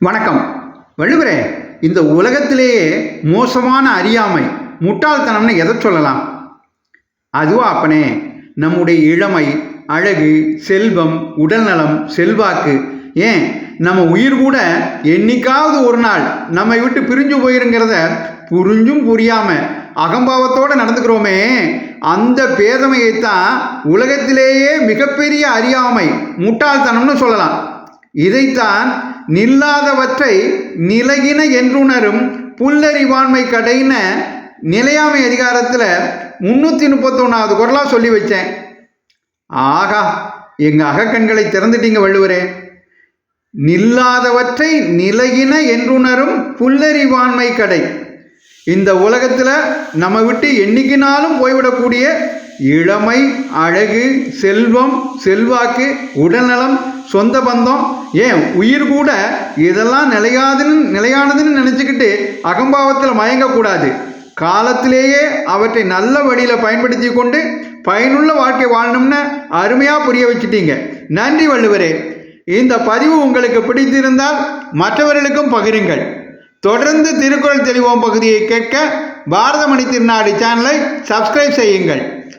வணக்கம். வள்ளுவரே இந்த உலகத்திலேயே மோசமான அறியாமை முட்டாள்தனம்னு எதை சொல்லலாம்? அதுவா அப்பனே நம்முடைய இளமை அழகு செல்வம் உடல்நலம் செல்வாக்கு ஏன்? நம்ம உயிர் கூட என்னைக்காவது ஒரு நாள் நம்மை விட்டு பிரிஞ்சு போயிருங்கிறத புரிஞ்சும் புரியாம அகம்பாவத்தோடு நடந்துக்கிறோமே. அந்த பேதமையைத்தான் உலகத்திலேயே மிகப்பெரிய அறியாமை முட்டாள்தனம்னு சொல்லலாம். இதைத்தான் நில்லாதவற்றை நிலகின என்றுணரும் புல்லறிவாண்மை கடைன நிலையாமை அதிகாரத்தில் முன்னூற்றி முப்பத்தொன்னாவது குரலாக சொல்லி வச்சேன். ஆகா எங்கள் அகக்கண்களை திறந்துட்டீங்க வள்ளுவரே. நில்லாதவற்றை நிலையின என்றுணரும் புல்லறிவாண்மை கடை. இந்த உலகத்தில் நம்ம விட்டு என்னைக்கினாலும் போய்விடக்கூடிய இளமை அழகு செல்வம் செல்வாக்கு உடல்நலம் சொந்த பந்தம். ஏன்? உயிர் கூட இதெல்லாம் நிலையாதுன்னு நிலையானதுன்னு நினச்சிக்கிட்டு அகம்பாவத்தில் மயங்கக்கூடாது. காலத்திலேயே அவற்றை நல்ல வழியில் பயன்படுத்தி கொண்டு பயனுள்ள வாழ்க்கை வாழணும்னு அருமையாக புரிய வச்சிட்டீங்க. நன்றி வள்ளுவரே. இந்த பதிவு உங்களுக்கு பிடித்திருந்தால் மற்றவர்களுக்கும் பகிருங்கள். தொடர்ந்து திருக்குறள் தெளிவோம் பகுதியை கேட்க பாரதமணி திருநாடு சேனலை சப்ஸ்கிரைப் செய்யுங்கள்.